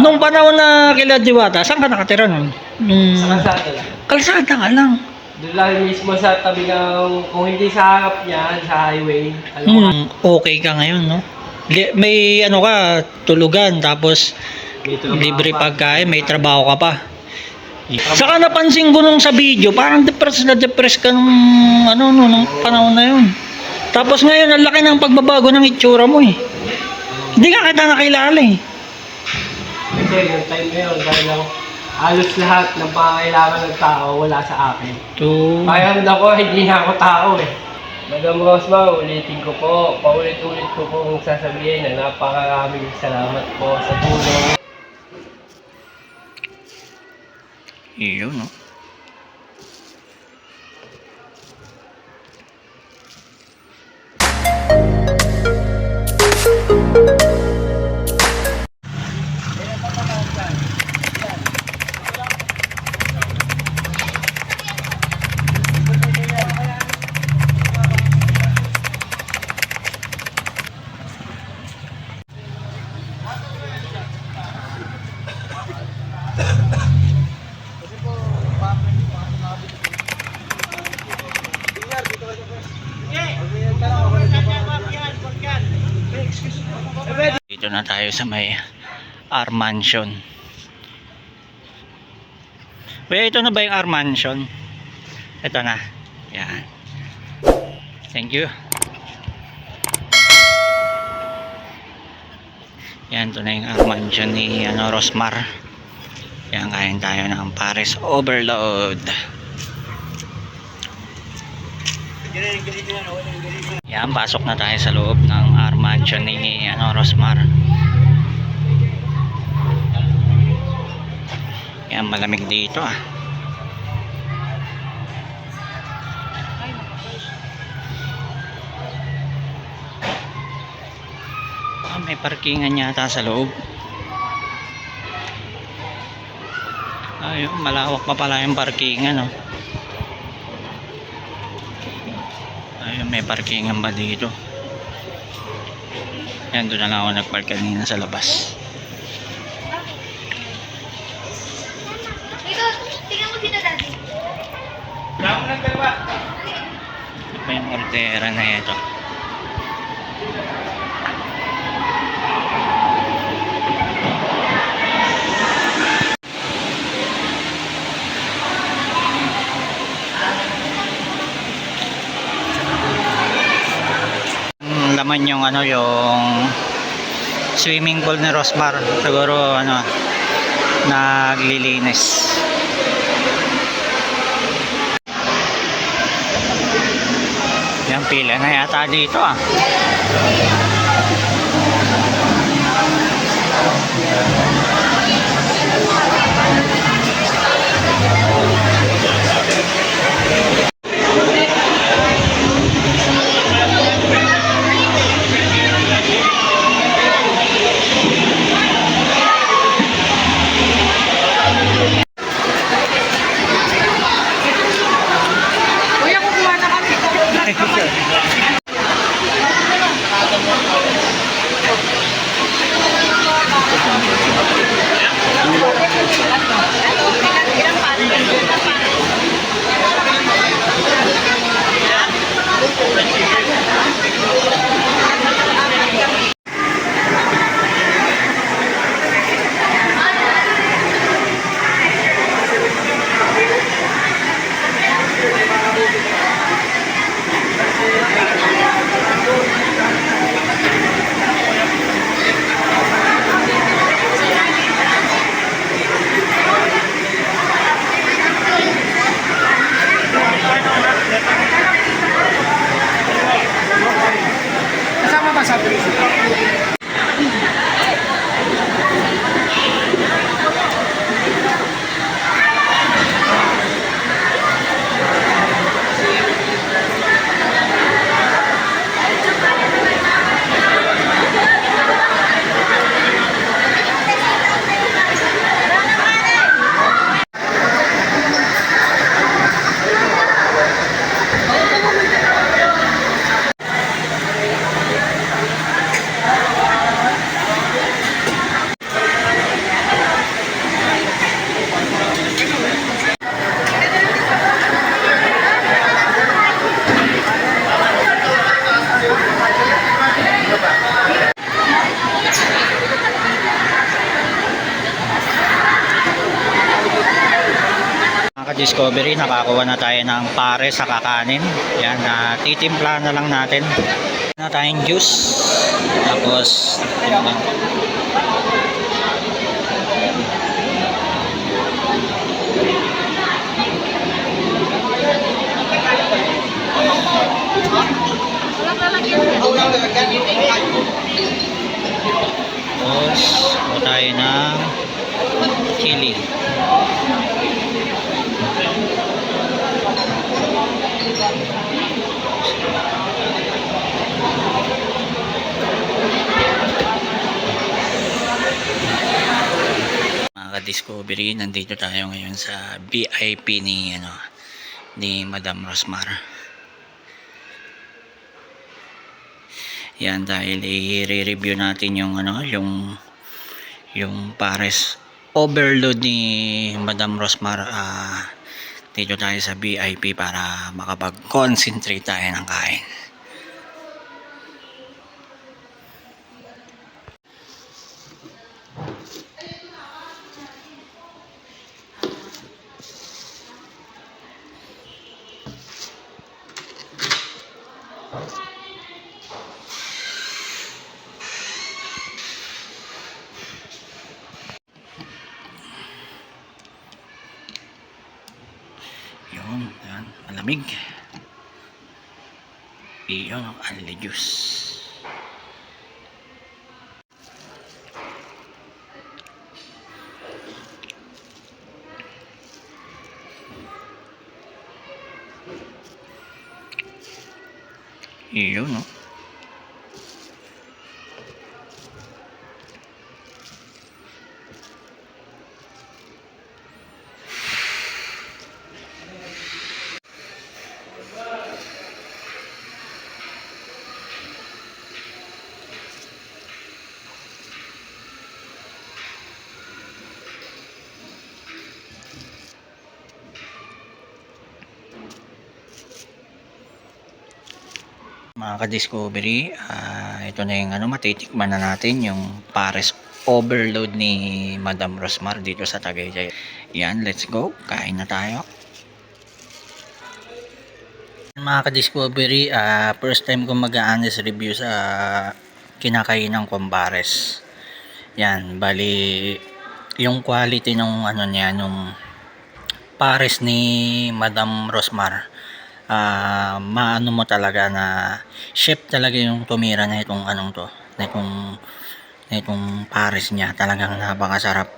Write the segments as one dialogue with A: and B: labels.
A: Nung panahon na kila Diwata, saan ka nakatira nun? Nung...
B: Sa kalsada lang.
A: Kalsada nga lang.
B: Doon lang mismo sa tabi ng, kung hindi sa harap niyan, sa highway. Alam mo,
A: Hmm, okay ka ngayon, no? Li- May ano ka, tulugan, tapos
B: dito lang
A: libre
B: mga-
A: pagkain, may trabaho ka pa. Saka napansin ko nung sa video, parang depressed na depressed ka nung, ano, no, nung panahon na yun. Tapos ngayon, ang laki ng pagbabago ng itsura mo eh. Hindi ka kita nakilala eh.
B: Kasi yung time na yun, dahil lang halos lahat ng pangangailangan ng tao wala sa akin.
A: To...
B: Kaya ko, hindi na ako tao eh. Madam Rosma, ulitin ko po, paulit-ulit ko pong sasabihin na napakaraming salamat po sa tulong.
A: Iyon, no? Na tayo sa may R Mansion. Wait, ito na ba yung R Mansion? Ito na. Yan. Thank you. Yan, ito na yung R Mansion ni ano, Rosmar. Yan, kain tayo ng Paris Overload. Yan, pasok na tayo sa loob ng R Mansion ni ano, Rosmar. Yan, malamig dito ah. Ah, may parkingan yata sa loob. Ayun, malawak pa pala yung parkingan, oh. Ayun, may parkingan ba dito? Yan, doon na lang ako nagpark kanina sa labas.
C: Dito, tingnan mo sila daddy.
A: Ito pa yung ordera na ito. Laman yung ano yung swimming pool ni Rosmar siguro ano naglilinis Yan pila na yata dito ah. Ka-discovery, nakakuha na tayo ng pare sa kakanin. Yan, na titimpla na lang natin. Na tayong juice. Tapos, timpla. Tapos, kuha tayo ng chili. Mga ka-discovery, nandito tayo ngayon sa VIP ni ano ni Madam Rosmar. Yan dahil i-review natin yung ano yung yung pares overload ni Madam Rosmar ah, dito tayo sa VIP para makapag-concentrate tayo ng kain. Yun, yan, malamig. Iyon, only juice. Iyon, no? Mga ka-discovery, ah, ito na yung ano, matitikman na natin yung pares overload ni Madam Rosmar dito sa Tagaytay. Yan, let's go. Kain na tayo. Mga ka-discovery, ah, first time ko mag-honest review sa kinakainan kong pares. Yan, bali yung quality nung ano niya, nung pares ni Madam Rosmar ah maano mo talaga na chef talaga yung tumira na itong anong to na itong na itong pares niya. Talagang napakasarap.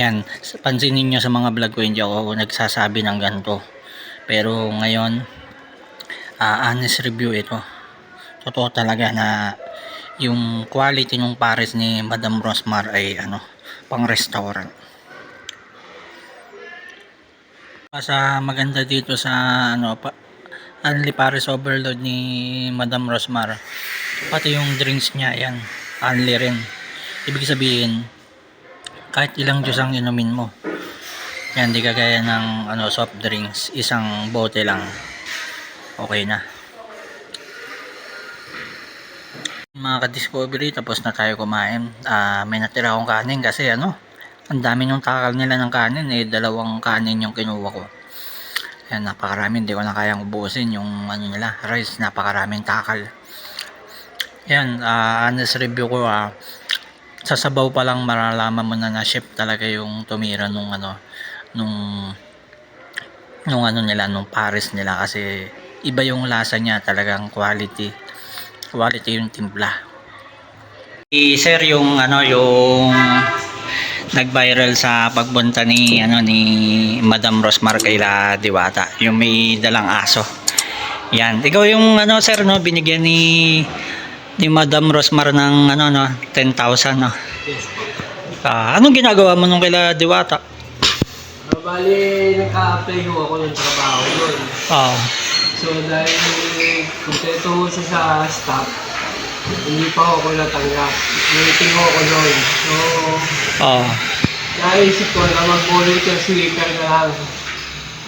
A: Yan pansinin nyo sa mga vlog ko hindi ako nagsasabi ng ganito. Pero ngayon ah, honest review ito. Totoo talaga na yung quality ng pares ni Madam Rosmar ay ano pang restaurant sa maganda dito sa ano pa Only Paris Overload ni Madam Rosmar. Pati yung drinks niya yan only rin. Ibig sabihin kahit ilang juice ang inumin mo yan di kagaya ng ano soft drinks isang bote lang okay na. Mga ka-discovery tapos na tayo kumain. Ah, may natira akong kanin kasi ano ang dami ng takal nila ng kanin eh dalawang kanin yung kinuha ko. Yan napakarami. Hindi ko na kayang ubusin yung ano nila rice. Napakaraming takal. Yan ah, honest review ko ah sa sabaw pa lang maralaman mo na na chef talaga yung tumira nung ano nung nung ano nila nung pares nila. Kasi iba yung lasa niya talagang quality. Quality yung timpla. I sir yung ano yung nag-viral sa pagbunta ni ano ni Madam Rosmar kayla Diwata yung may dalang aso yan ikaw yung ano sir no binigyan ni ni Madam Rosmar ng ano no 10,000 no
B: Yes po.
A: Ah, anong ginagawa mo nung kayla Diwata
B: Ah, bali, nagka-apply ho ako ng trabaho doon.
A: oh
B: So dahil kumpleto ho siya sa staff, hindi pa ako natanggap. Waiting ako doon. So,
A: oh
B: naisip ko na mag-volunteer sweeper na lang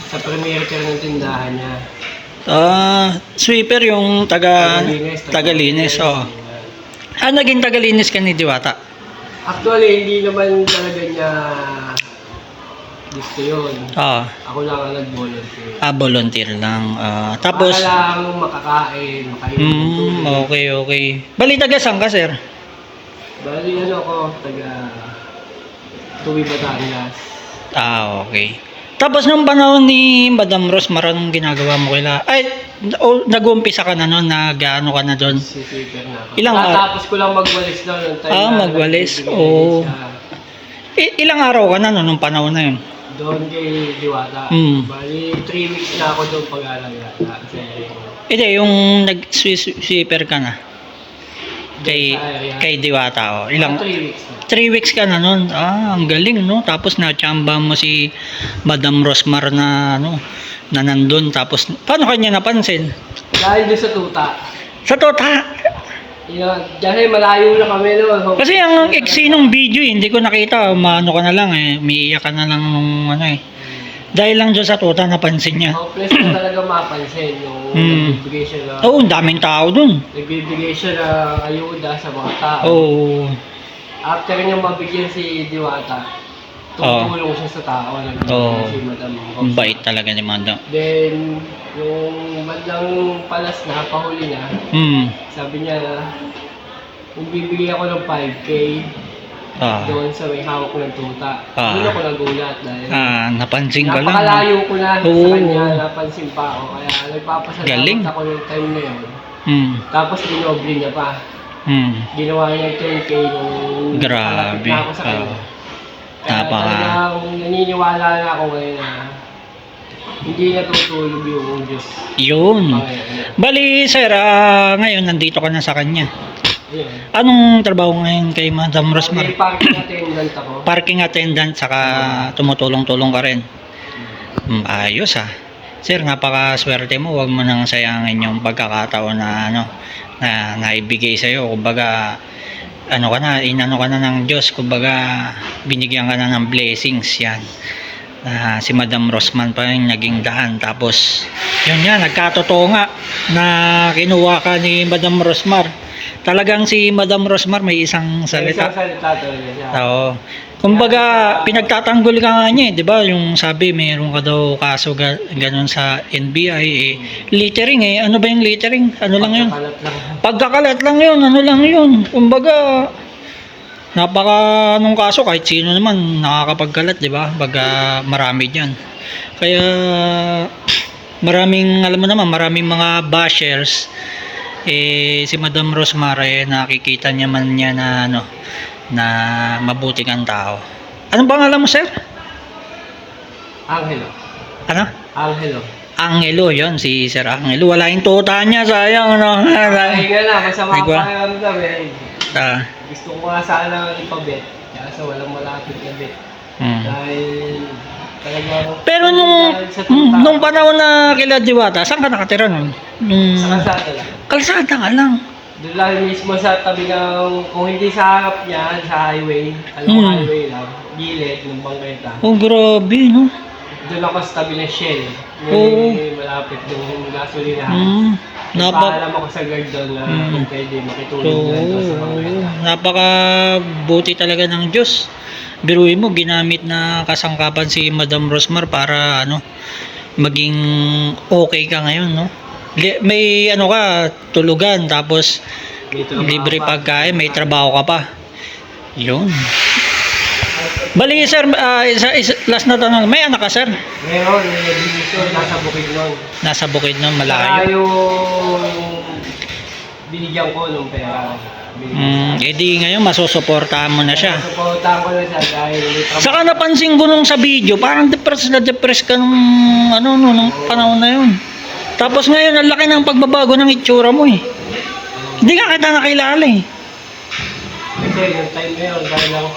B: sa premier care ng tindahan niya.
A: ah sweeper yung taga
B: Tagalinis.
A: tagalinis oh ah naging tagalinis ka ni Diwata
B: Actually, hindi naman talaga niya gusto yun.
A: Ah,
B: Ako lang ang nag-volunteer.
A: ah volunteer lang. Ah, tapos,
B: Para lang makakain, makain.
A: hmm, okay, okay. Bali, taga saan ka, sir?
B: Bali ano ko, taga Tuwi Batangas.
A: Ah, okay. Tapos nung panahon ni Madam Rose, marang ginagawa mo kila. Ay, o, nag-uumpisa ka na noon, nag-ano ka na doon.
B: Sisiper na ako.
A: Ilang araw?
B: Tapos ko lang magwalis daw nung time
A: Ah,
B: na
A: magwalis.
B: nagbibigay
A: Oo. I- ilang araw ka na noon, nung panahon na yun?
B: Doon kay Diwata.
A: Hmm.
B: Bali, 3 weeks na ako doon pag-alaga. Kasi,
A: Hindi, yung nag-sweeper ka na. Kay,
B: area.
A: kay Diwata, oh. Ilang,
B: 3 weeks na.
A: Three weeks ka na nun. Ah, ang galing, no? Tapos na-chamba mo si Madam Rosmar na, ano, na nandun. Tapos, paano kanya napansin?
B: Dahil sa tuta.
A: Sa tota.
B: Yun, dahil malayo na kami noon.
A: Kasi ang eksi ng video, eh, hindi ko nakita. Maano ka na lang, eh. Umiiyak ka na lang nung, ano, eh. Dahil lang dyan sa tota, napansin niya.
B: Hopeless na talaga mapansin yung
A: Hmm.
B: nagbibigay siya na,
A: Oo, ang daming tao dun.
B: nagbibigay siya ng ayuda sa mga tao.
A: Oo.
B: After niya mabigyan si Diwata, tumutulong siya sa tao. Nag-
A: Oo.
B: Si Madam
A: Ang
B: Rosa.
A: bait talaga ni Madam.
B: Then, yung bandang palas na, pahuli niya,
A: Hmm.
B: sabi niya na, bibigay ako ng 5K
A: Ah.
B: doon sa may hawak ng tuta.
A: Ah.
B: Doon ako nagulat dahil
A: Ah, napansin ko lang.
B: napakalayo ko na
A: Oo.
B: sa kanya, napansin pa ako. Kaya nagpapasalamat ako ng time na yun.
A: Hmm.
B: Tapos dinoble niya pa.
A: Hmm.
B: Ginawa niya 10K nung
A: Grabe.
B: malapit na ako sa kanya.
A: Ah.
B: Kaya
A: Napaka-
B: talagang naniniwala na ako ngayon na hindi natutulog yung Diyos.
A: Yun.
B: Panginoon.
A: Bali, sir, ah, ngayon nandito ka na sa kanya.
B: Ayun.
A: Anong trabaho ngayon kay Madam
B: May
A: Rosmar?
B: parking attendant ako.
A: Parking attendant, saka tumutulong-tulong ka rin. Hmm, ayos ah. Sir, napakaswerte mo. Huwag mo nang sayangin yung pagkakataon na ano, na naibigay sa'yo. Kumbaga, ano ka na, inano ka na ng Diyos. Kumbaga, binigyan ka na ng blessings yan. Na si Madam Rosman pa yung naging daan. Tapos, yun nga, nagkatotoo nga na kinuha ka ni Madam Rosmar. Talagang si Madam Rosmar may isang salita.
B: Isang salita siya.
A: Oo. Kumbaga, pinagtatanggol ka nga niya, eh, 'di ba? Yung sabi, mayroon ka daw kaso ga, ganun sa NBI eh. Littering eh. Ano ba yung littering? Ano lang 'yun?
B: Pagkakalat lang.
A: Pagkakalat lang 'yun, ano lang 'yun. Kumbaga, napaka nung kaso kahit sino naman nakakapagkalat, 'di ba? Baga marami diyan. Kaya maraming alam mo naman, maraming mga bashers eh si Madam Rosemary nakikita niya man niya na ano na mabuting ang tao. Anong pangalan mo, sir?
B: Angelo.
A: Ano?
B: Angelo.
A: Angelo, yon si Sir Angelo. Wala yung tuta niya, sayang, no?
B: Ay na, masama pa pakiramdam eh.
A: Ah,
B: Gusto ko nga sana ipabet. Kaso walang malapit na bet.
A: mm.
B: Dahil talagang...
A: Pero nung, mm,
B: tuta,
A: nung panahon na kila Diwata, saan ka nakatira nun? Nung,
B: Sa kalsada lang.
A: kalsada nga lang.
B: Doon lang mismo sa tabi ng... Kung hindi sa harap niya, sa highway. Alam mo,
A: Hmm.
B: highway lang. Gilid ng bangketa.
A: Oh, grabe, no?
B: Doon ako sa tabi ng Shell.
A: Oo.
B: May malapit yung gasolinahan.
A: Mm, napa,
B: Nagpaalam ako sa guard doon na
A: Hmm.
B: kung pwede makitulong
A: Oo,
B: lang doon sa mga
A: napaka buti talaga ng Diyos. Biruin mo, ginamit na kasangkapan si Madam Rosmar para ano, maging okay ka ngayon, no? Li- May ano ka, tulugan, tapos libre
B: pa.
A: pagkain, may trabaho ka pa. Yun. Bali, sir, ah, isa, isa, last na tanong, may anak ka, sir?
B: Meron, may division, nasa bukid nun.
A: Nasa bukid nun, malayo.
B: yung binigyan ko nung pera.
A: Mm, edi ngayon, masusuportahan mo na siya.
B: Suportahan ko na siya dahil may trabaho.
A: Saka napansin ko nung sa video, parang depressed na depressed ka nung, ano, no, nung panahon na yun. Tapos ngayon, ang laki ng pagbabago ng itsura mo eh. Hindi nga kita nakilala eh.
B: Kasi yung time na yun, talagang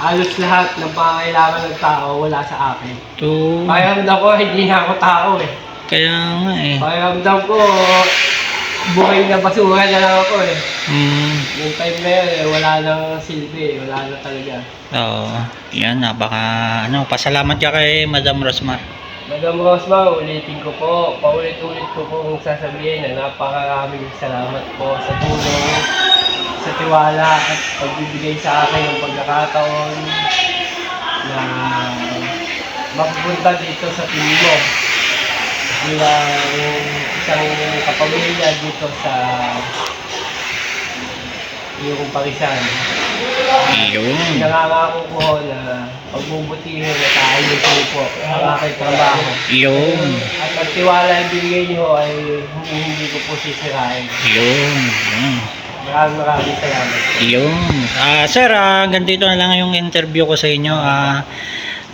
B: halos lahat ng pangangailangan ng tao wala sa akin.
A: To,
B: Pakiramdam ko, hindi na ako tao eh.
A: kaya nga eh.
B: Pakiramdam ko, buhay na basura na lang ako eh.
A: Mm,
B: Yung time na yun, eh, wala nang silbi, eh. wala na talaga.
A: oo. yan, napaka, ano, pasalamat ka kay Madam Rosmar.
B: Madam Rosma, ulitin ko po, paulit-ulit ko pong sasabihin na napakaraming salamat po sa tulong, sa tiwala at pagbibigay sa akin ng pagkakataon na mapupunta dito sa Timo. Bilang isang kapamilya dito sa yung Parisan.
A: Yun.
B: Nangangako ko na pagbubutihin na tayo po ang aking trabaho.
A: Yun.
B: At ang tiwala ang binigay niyo ay hindi, hindi ko po sisirain.
A: Yun. Yun.
B: Maraming maraming salamat.
A: Yun. Ah, sir, ah, hanggang dito na lang yung interview ko sa inyo. Ah,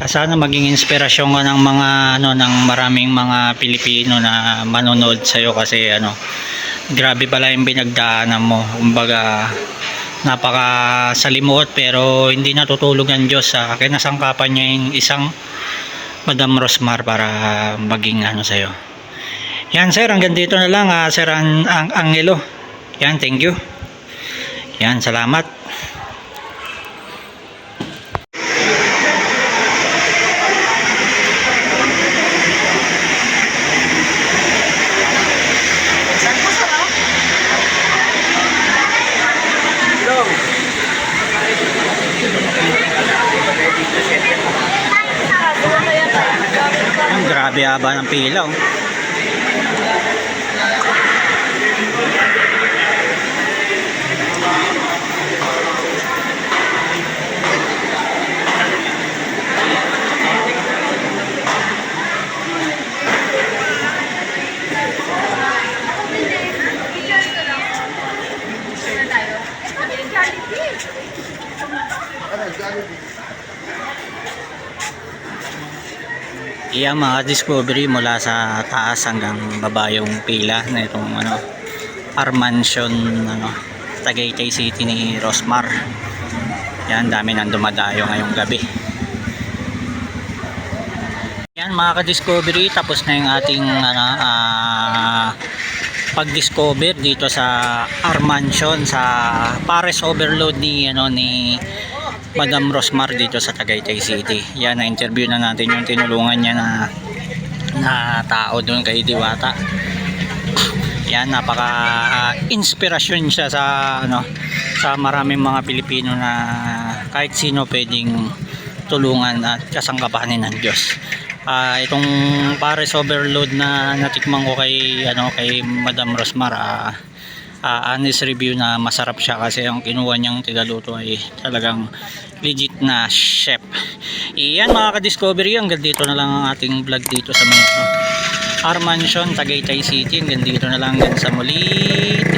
A: ah, sana maging inspirasyon ka ng mga ano ng maraming mga Pilipino na manonood sa iyo kasi ano grabe pala yung binagdaanan mo. Kumbaga napaka salimuot pero hindi natutulog ang Diyos sa kinasangkapan niya yung isang Madam Rosmar para maging ano sa iyo. Yan sir, hanggang dito na lang ah, sir ang, ang Angelo. Yan, thank you. Yan, salamat. Haba ng pila. Oh. Iya mga discovery mula sa taas hanggang baba yung pila na itong ano Armansion ano Tagaytay City ni Rosmar. Yan dami nang dumadayo ngayong gabi. Yan mga ka-discovery tapos na yung ating ano ah, pag-discover dito sa Armansion sa Pares Overload ni ano ni Madam Rosmar dito sa Tagaytay City. Yan, na-interview na natin yung tinulungan niya na na tao doon kay Diwata. Yan, napaka inspirasyon siya sa ano sa maraming mga Pilipino na kahit sino pwedeng tulungan at kasangkapanin ng Diyos. Ah, itong Pares Overload na natikman ko kay ano kay Madam Rosmar ah, ah, honest review na masarap siya kasi ang kinuha niyang tigaluto ay talagang legit na chef. Iyan mga ka-discovery, hanggang dito na lang ang ating vlog dito sa mga Armansion, Tagaytay City. Hanggang dito na lang hanggang sa muli.